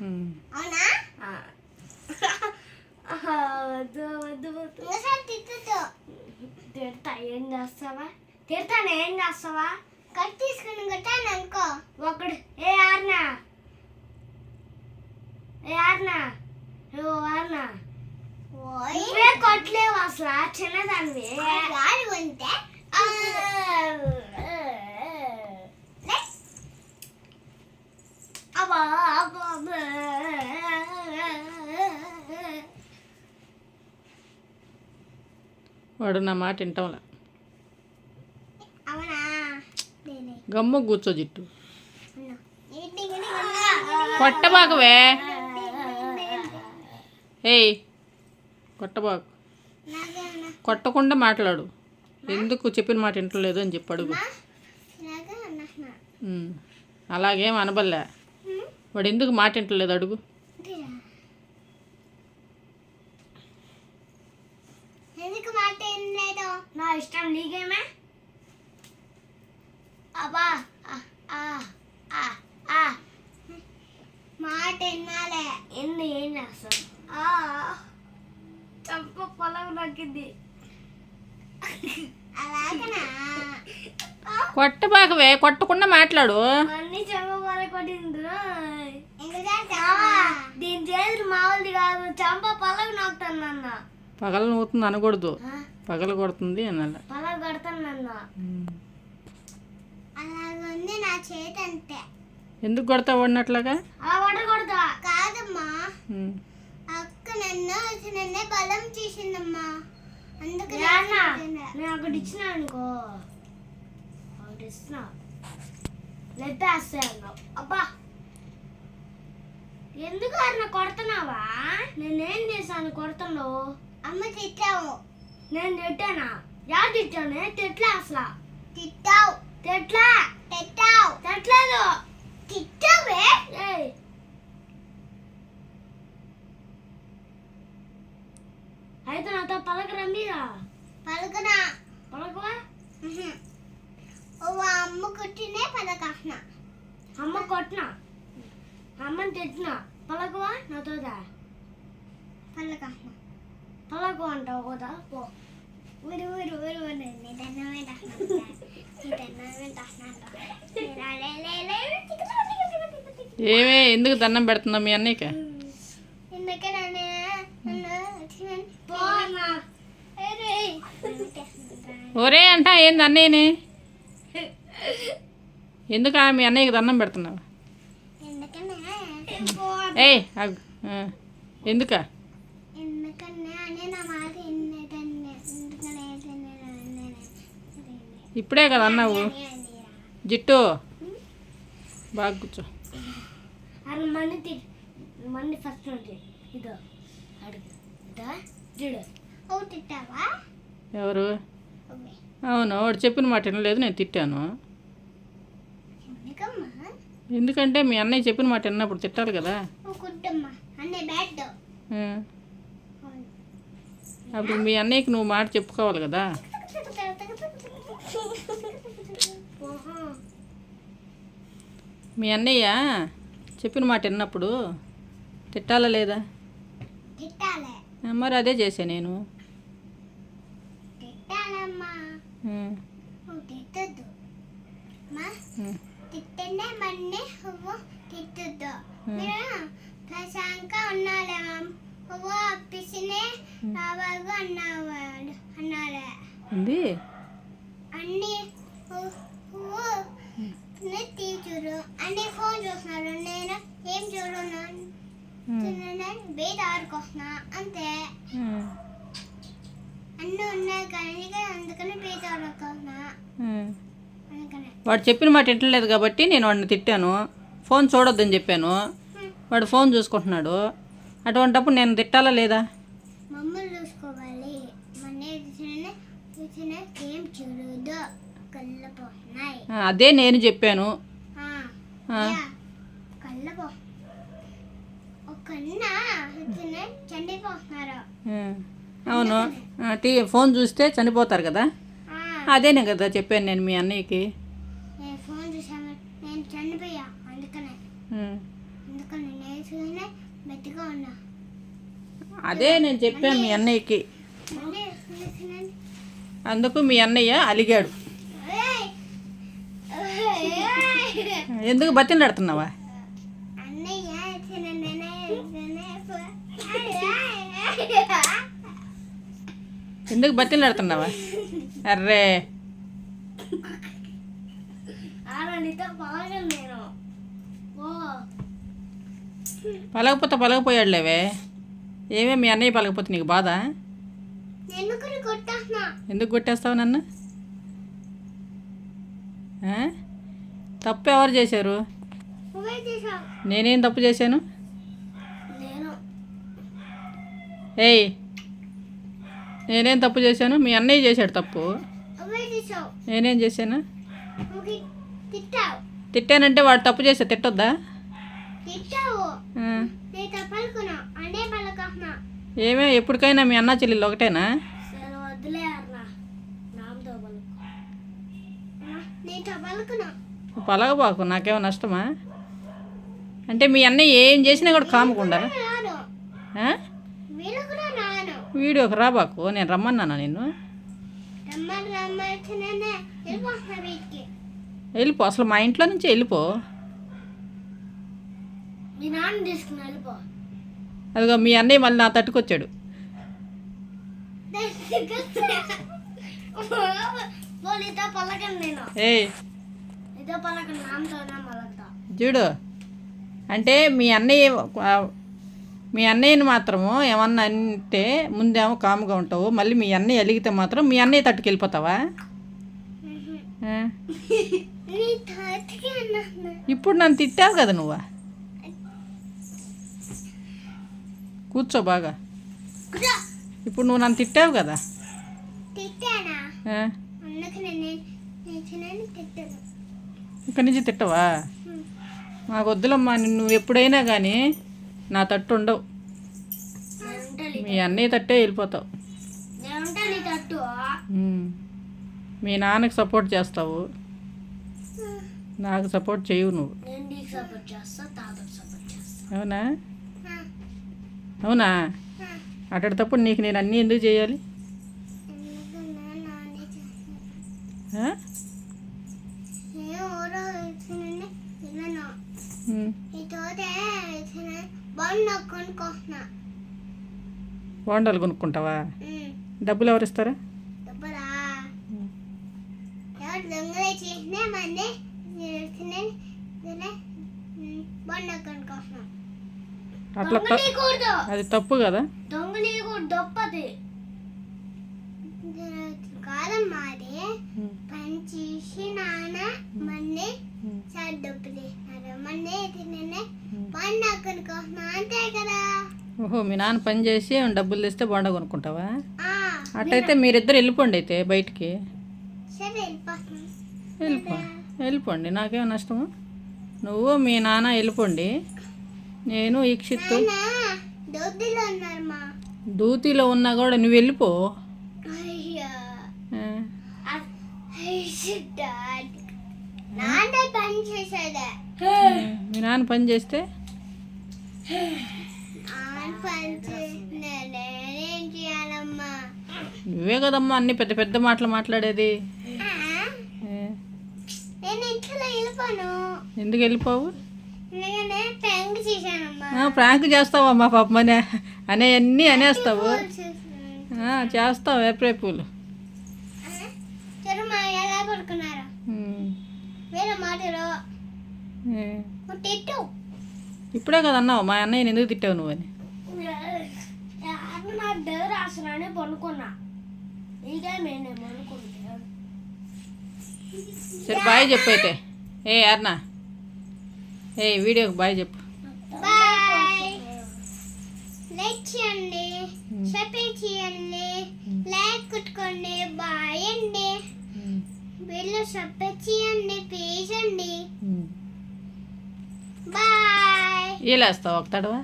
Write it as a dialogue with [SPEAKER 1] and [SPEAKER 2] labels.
[SPEAKER 1] ఉమ్.
[SPEAKER 2] అవునా?
[SPEAKER 3] వద్దు వద్దు తిడతా ఏం చేస్తావా? తిడతాను ఏం చేస్తావా?
[SPEAKER 2] కట్ తీసుకుని కొట్టాను అనుకో.
[SPEAKER 3] ఒకడు ఏ ఆర్నా? ఏ ఆర్నా? ఓ ఆర్నా? నువ్వే కొట్టలేవు అసలు చిన్నదానివి.
[SPEAKER 2] గాడి ఉంటే
[SPEAKER 3] ఆ, అబ్బా, అబ్బా, అబ్బా.
[SPEAKER 1] వాడు నా మాట వింటాంలా గమ్ము కూర్చో జిట్టు. కొట్టబాకవే. ఏయ్ కొట్టబాకు. కొట్టకుండా మాట్లాడు. ఎందుకు చెప్పిన మాట వింటలేదు అని చెప్పి అడుగు.
[SPEAKER 2] మా, నాగే ఉన్నా.
[SPEAKER 1] ఉమ్. అలాగేం అనబల్లే? వాడు ఎందుకు మాట వింటలేదు అడుగు.
[SPEAKER 2] ఎందుకు మాట ఏం లేదు
[SPEAKER 3] నా ఇష్టం నీకేమే? అబ్బా ఆ, ఆ, ఆ, ఆ.
[SPEAKER 2] మాట వినాలే.
[SPEAKER 3] ఎన్ని ఏం చేస్తాం ఆ, చంప పొలం నక్కింది.
[SPEAKER 2] అలాగనా?
[SPEAKER 1] కొట్టబాకవే కొట్టకుండా మాట్లాడు.
[SPEAKER 3] అన్ని చంప పొలం కొట్టింది. దీని చేతులు మామూలుది కాదు చంప పొలం నొక్కుతానన్న
[SPEAKER 1] పగల నవ్వుతుంది అనకూడదు. పగల కొడుతుంది అనాల
[SPEAKER 3] పొలం కొడతానన్న
[SPEAKER 2] అలాగుంది నా చేతి అంతే
[SPEAKER 1] ఎందుకు కొడతావు వాడినట్లాగా?
[SPEAKER 3] అలా కొట్ట కొడతా
[SPEAKER 2] కాదమ్మా. అక్క నన్ను నన్నే బలం చేసిందమ్మా. అందుకు
[SPEAKER 3] నేను ఒకటి ఇచ్చిన అనుకో. ఒకటి ఇస్తున్నా. అన్నావు. అబ్బా. ఎందుకు అన్న కొడుతున్నావా? నేనేం చేశాను కొడుతున్నావు
[SPEAKER 2] అమ్మ తిట్టావు.
[SPEAKER 3] నేను తిట్టానా? యా తిట్టాను తిట్లే అసలు.
[SPEAKER 2] తిట్టావు.
[SPEAKER 3] తిట్లా.
[SPEAKER 2] తిట్టావు.
[SPEAKER 3] తిట్లేదు
[SPEAKER 2] తిట్టావే?
[SPEAKER 3] అయితే నాతో పలకరా మీరా?
[SPEAKER 2] పలుకునా?
[SPEAKER 3] పలకవా?
[SPEAKER 2] ఓ అమ్మ కుట్టినే పదకాహ్న
[SPEAKER 3] అమ్మ కొట్టినా? అమ్మని తిట్టినా? పలకవా నాతోదా
[SPEAKER 2] పలకాహ్న
[SPEAKER 3] పలకు అంటావు? కదా పో.
[SPEAKER 2] ఊరు ఊరు ఊరు ఊరు.
[SPEAKER 1] ఏమే ఎందుకు దండం పెడుతున్నావు మీ అన్నయ్యకి? ఒరే అంట ఏంది అన్నయ్యని? ఎందుకు ఆ మీ అన్నయ్యకి దండం పెడుతున్నావు? ఆ. ఎందుకా? ఇప్పుడే కదా అన్నావు. జిట్టు. బాగా కూర్చో.
[SPEAKER 3] ఫస్ట్ ఇదో.
[SPEAKER 1] ఎవరు? అవును వాడు చెప్పిన మాట వినలేదు నేను తిట్టాను. ఎందుకంటే మీ అన్నయ్య చెప్పిన మాట విన్నప్పుడు తిట్టాలి కదా. అప్పుడు మీ అన్నయ్యకి నువ్వు మాట చెప్పుకోవాలి కదా? మీ అన్నయ్య చెప్పిన మాట విన్నప్పుడు తిట్టాలా లేదా? మరి అదే చేసా నేను.
[SPEAKER 2] తిట్టాలమ్మా. మన్నే నువ్వు తిట్టద్దు. మీరు? ప్రశాంతంగా ఉన్నాలే నువ్వు పిసినే రావాగా అన్నవాడు అన్నాలే.
[SPEAKER 1] ఉంది
[SPEAKER 2] అన్ని నువ్వు టీచరు అన్ని ఫోన్ చూస్తున్నారు. నేను ఏం చూడను? బయట ఆడుకొస్తున్నా అంతే. అన్నీ ఉన్నాయి కానీ అందుకని బయట ఆడుకొస్తున్నా.
[SPEAKER 1] వాడు చెప్పిన మాట వింటలేదు కాబట్టి నేను వాడిని తిట్టాను. ఫోన్ చూడొద్దని చెప్పాను. వాడు ఫోన్ చూసుకుంటున్నాడు. అటువంటప్పుడు నేను తిట్టాలా లేదా? అదే నేను చెప్పాను. అవును. టీ ఫోన్ చూస్తే చనిపోతారు కదా? అదేనే కదా చెప్పాను నేను మీ అన్నయ్యకి.
[SPEAKER 2] నేను ఫోన్ చూసాను నేను చనిపోయా అందుకనే.
[SPEAKER 1] ఆ,
[SPEAKER 2] అందుకని నేను వేసుకునే మెత్తగా ఉన్నా.
[SPEAKER 1] అదే నేను చెప్పాను మీ అన్నయ్యకి. అందుకు మీ అన్నయ్య అలిగాడు. ఎందుకు బతిలాడుతున్నావా ఎందుకు అర్రే.
[SPEAKER 3] బాగా నేను. ఓ
[SPEAKER 1] పలకపోతే పలకపోయాడులేవే. ఏమే మీ అన్నయ్య పలకపోతే నీకు బాధ? ఎందుకు కొట్టేస్తావు నన్ను? తప్పు ఎవరు చేశారు? నేనేం తప్పు చేశాను? ఏయ్ నేనేం తప్పు చేశాను? మీ అన్నయ్య చేశాడు తప్పు. నేనేం చేశాను? తిట్టానంటే వాడు తప్పు చేస్తే తిట్టొద్దా? ఏమే ఎప్పటికైనా మీ అన్న చెల్లెలు ఒకటేనా? పలగబాకు నాకేమో నష్టమా? అంటే మీ అన్నయ్య ఏం చేసినా కూడా కాముకుండా
[SPEAKER 2] రాను వీళ్ళు కూడా రాను
[SPEAKER 1] వీడియోకి రాబాకు నేను రమ్మన్నానా నిన్ను? వెళ్ళిపో అసలు మా ఇంట్లో నుంచి వెళ్ళిపో. అదిగో మీ అన్నయ్య మళ్ళీ నా తట్టుకొచ్చాడు. చూడు అంటే మీ అన్నయ్య మీ అన్నయ్యని మాత్రము ఏమన్నా అంటే ముందేమో కాముగా ఉంటావు మళ్ళీ మీ అన్నయ్య అలిగితే మాత్రం మీ అన్నయ్య తట్టుకెళ్ళిపోతావా? ఇప్పుడు నన్ను తిట్టావు కదా నువ్వు? కూర్చో బాగా. ఇప్పుడు నువ్వు నన్ను తిట్టావు కదా? ఇక్కడి నుంచి తిట్టవా? మాకు వద్దులమ్మా నువ్వు ఎప్పుడైనా కానీ నా తట్టు ఉండవు. మీ అన్నయ్య తట్టే వెళ్ళిపోతావు. మీ నాన్నకి సపోర్ట్ చేస్తావు. నాకు సపోర్ట్ చేయవు నువ్వు. అవునా? అవునా? అటప్పుడు నీకు నేను అన్నీ ఎందుకు చేయాలి? బోండాలు కొనుక్కుంటావా? డబ్బులు ఎవరు ఇస్తారా? అట్లా అది తప్పు కదా?
[SPEAKER 2] కాదమ్మా అది. పని చేసి నాన్న మన్ని సార్ డబ్బు తీసినారు మన్ని తినే
[SPEAKER 1] ఓహో మీ నాన్న పని చేసి డబ్బులు తెస్తే బోండా కొనుక్కుంటావా అట్టయితే మీరిద్దరు వెళ్ళిపోండి అయితే బయటికి. వెళ్ళిపో వెళ్ళిపోండి నాకేం నష్టము? నువ్వు మీ నాన్న వెళ్ళిపోండి. నేను ఈక్షిత్తు. దూతిలో ఉన్నా కూడా నువ్వు వెళ్ళిపో. మీ నాన్న పని చేస్తే
[SPEAKER 2] నాన్న పని చేసిన నేనేం చేయాలమ్మా
[SPEAKER 1] నువ్వే కదమ్మా అన్ని పెద్ద పెద్ద మాటలు మాట్లాడేది. ఎందుకు వెళ్ళిపోవు? ప్రాంక్ చేస్తావమ్మా పాపం అనే అనేవన్నీ అనేస్తావు. చేస్తావు ఏప్రిల్ పూలు.
[SPEAKER 2] ఎలా
[SPEAKER 1] ఇప్పుడే కదా అన్నావు మా అన్నయ్యని ఎందుకు తిట్టావు నువ్వని
[SPEAKER 3] నా దగ్గర రాసినానే పనుకున్నా. ఇదే నేను పనుకుంటా.
[SPEAKER 1] సరే బాయ్ చెప్పు అయితే. ఏ అర్ణ ఏ వీడియోకి బాయ్ చెప్పు.
[SPEAKER 2] బాయ్. లైక్ చేయండి సబ్స్క్రైబ్ చేయండి లైక్ కొట్టుకోండి బాయ్ అండి. వీళ్ళు సబ్స్క్రైబ్ చేయండి ప్లీజ్ అండి.
[SPEAKER 1] ఉమ్.
[SPEAKER 2] Bye.
[SPEAKER 1] వీలేస్తావు ఒక తడవా